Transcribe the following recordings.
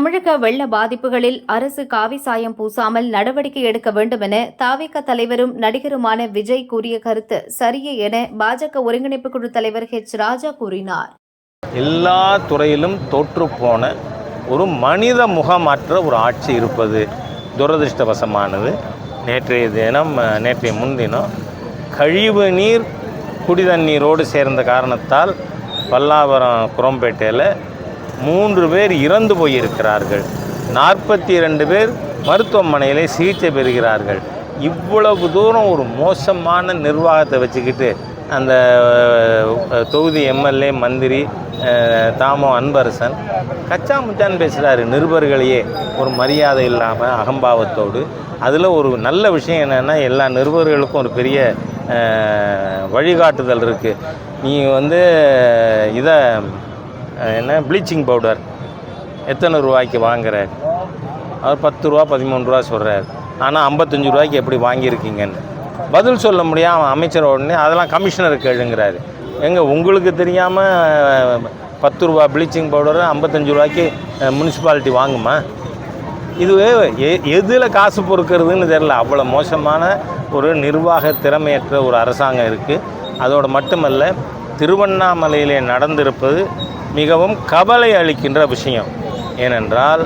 தமிழக வெள்ள பாதிப்புகளில் அரசு காவி சாயம் பூசாமல் நடவடிக்கை எடுக்க வேண்டும் என தாவிக தலைவரும் நடிகருமான விஜய் கூறிய கருத்து சரியே என பாஜக ஒருங்கிணைப்பு குழு தலைவர் ஹெச் ராஜா கூறினார். எல்லா துறையிலும் தோற்றுப்போன ஒரு மனித முகமாற்ற ஒரு ஆட்சி இருப்பது துரதிருஷ்டவசமானது. நேற்றைய தினம் நேற்றைய முன்தினம் கழிவு நீர் குடி தண்ணீரோடு சேர்ந்த காரணத்தால் பல்லாவரம் குரம்பேட்டையில் மூன்று பேர் இறந்து போயிருக்கிறார்கள். நாற்பத்தி இரண்டு பேர் மருத்துவமனையிலே சிகிச்சை பெறுகிறார்கள். இவ்வளவு தூரம் ஒரு மோசமான நிர்வாகத்தை வச்சுக்கிட்டு அந்த தொகுதி எம்எல்ஏ மந்திரி தாமோ அன்பரசன் கச்சா முச்சான் பேசுகிறாரு நிருபர்களையே ஒரு மரியாதை இல்லாமல் அகம்பாவத்தோடு. அதில் ஒரு நல்ல விஷயம் என்னென்னா எல்லா நிருபர்களுக்கும் ஒரு பெரிய வழிகாட்டுதல் இருக்குது நீ வந்து இதை என்ன? ப்ளீச்சிங் பவுடர் எத்தனை ரூபாய்க்கு வாங்குற அவர் பத்து ரூபா பதிமூணு ரூபா சொல்கிறார் ஆனால் ஐம்பத்தஞ்சு ரூபாய்க்கு எப்படி வாங்கியிருக்கீங்கன்னு. பதில் சொல்ல முடியாது அவன் அமைச்சர் உடனே அதெல்லாம் கமிஷனர் கேளுங்கிறாரு. எங்கே உங்களுக்கு தெரியாமல் பத்து ரூபா ப்ளீச்சிங் பவுடர் ஐம்பத்தஞ்சு ரூபாய்க்கு முனிசிபாலிட்டி வாங்குமா? இது எ- எதில் காசு பொறுக்கிறதுன்னு தெரில அவ்வளோ மோசமான ஒரு நிர்வாக திறமையற்ற ஒரு அரசாங்கம் இருக்குது அதோடு மட்டுமல்ல திருவண்ணாமலையிலே நடந்திருப்பது மிகவும் கவலை அளிக்கின்ற விஷயம். ஏனென்றால்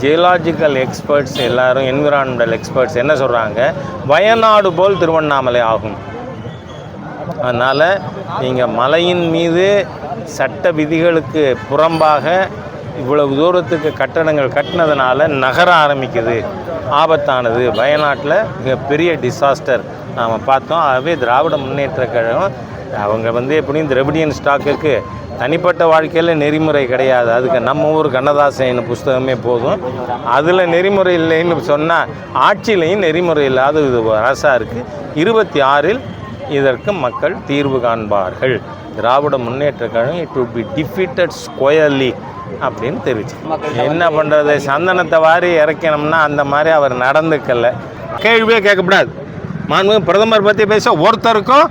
ஜியலாஜிக்கல் எக்ஸ்பர்ட்ஸ் எல்லாரும் என்விரான்மெண்டல் எக்ஸ்பர்ட்ஸ் என்ன சொல்கிறாங்க வயநாடு போல் திருவண்ணாமலை ஆகும். அதனால் நீங்கள் மலையின் மீது சட்ட விதிகளுக்கு புறம்பாக இவ்வளவு தூரத்துக்கு கட்டடங்கள் கட்டினதுனால நகர ஆரம்பிக்குது. ஆபத்தானது. வயநாட்டில் மிகப்பெரிய டிசாஸ்டர் நாம் பார்த்தோம் ஆகவே திராவிட முன்னேற்ற கழகம் அவங்க வந்து எப்படியும் திரவிடியன் ஸ்டாக்குக்கு தனிப்பட்ட வாழ்க்கையில் நெறிமுறை கிடையாது. அதுக்கு நம்ம ஊர் கண்ணதாசன் புஸ்தகமே போதும். அதில் நெறிமுறை இல்லைன்னு சொன்னால் ஆட்சியிலையும் நெறிமுறை இல்லாத இது அரசாக இருக்குது இருபத்தி ஆறில் இதற்கு மக்கள் தீர்வு காண்பார்கள். Dravida Munnetra Kazhagam it would be defeated squarely அப்படின்னு தெரிவிச்சு. என்ன பண்ணுறது சந்தனத்தை வாரி இறக்கணும்னா அந்த மாதிரி அவர் நடந்துக்கல. கேள்வியே கேட்கக்கூடாது மாண்பு பிரதமர் பற்றி பேச ஒருத்தருக்கும்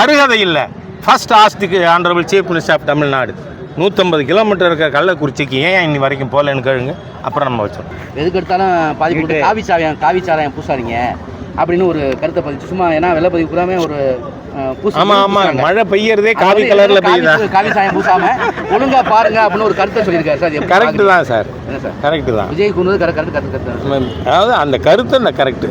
அருகதை இல்லை. First ஆஸ்திக்கு honourable chief minister of Tamil Nadu நூற்றம்பது கிலோமீட்டர் இருக்கிற கள்ளக்குறிச்சிக்கு ஏன் இன்னி வரைக்கும் போகலன்னு கேளுங்க. அப்புறம் நம்ம வச்சோம் எதுக்கு எடுத்தாலும் பாதிப்பு காவி சாயம் காவி சாராயம் பூசாதீங்க அப்படின்னு ஒரு கருத்தை பதிச்சு சும்மா ஏன்னா வெள்ளப்பதிவு பூராமே ஒரு ஆமாம் பூசுறாங்க. மழை பெய்யறதே காவி கலரில் பெய்யுதா? காவி சாயம் பூசாம ஒழுங்கா பாருங்க அப்படின்னு ஒரு கருத்தை சொல்லியிருக்காரு சார். கரெக்டு? தான் சார். என்ன சார்? கரெக்டு தான். விஜய் கூறுவது கரெக்ட் கரெக்ட் கரெக்ட் கரெக்ட் அதாவது அந்த கருத்து அந்த கரெக்டு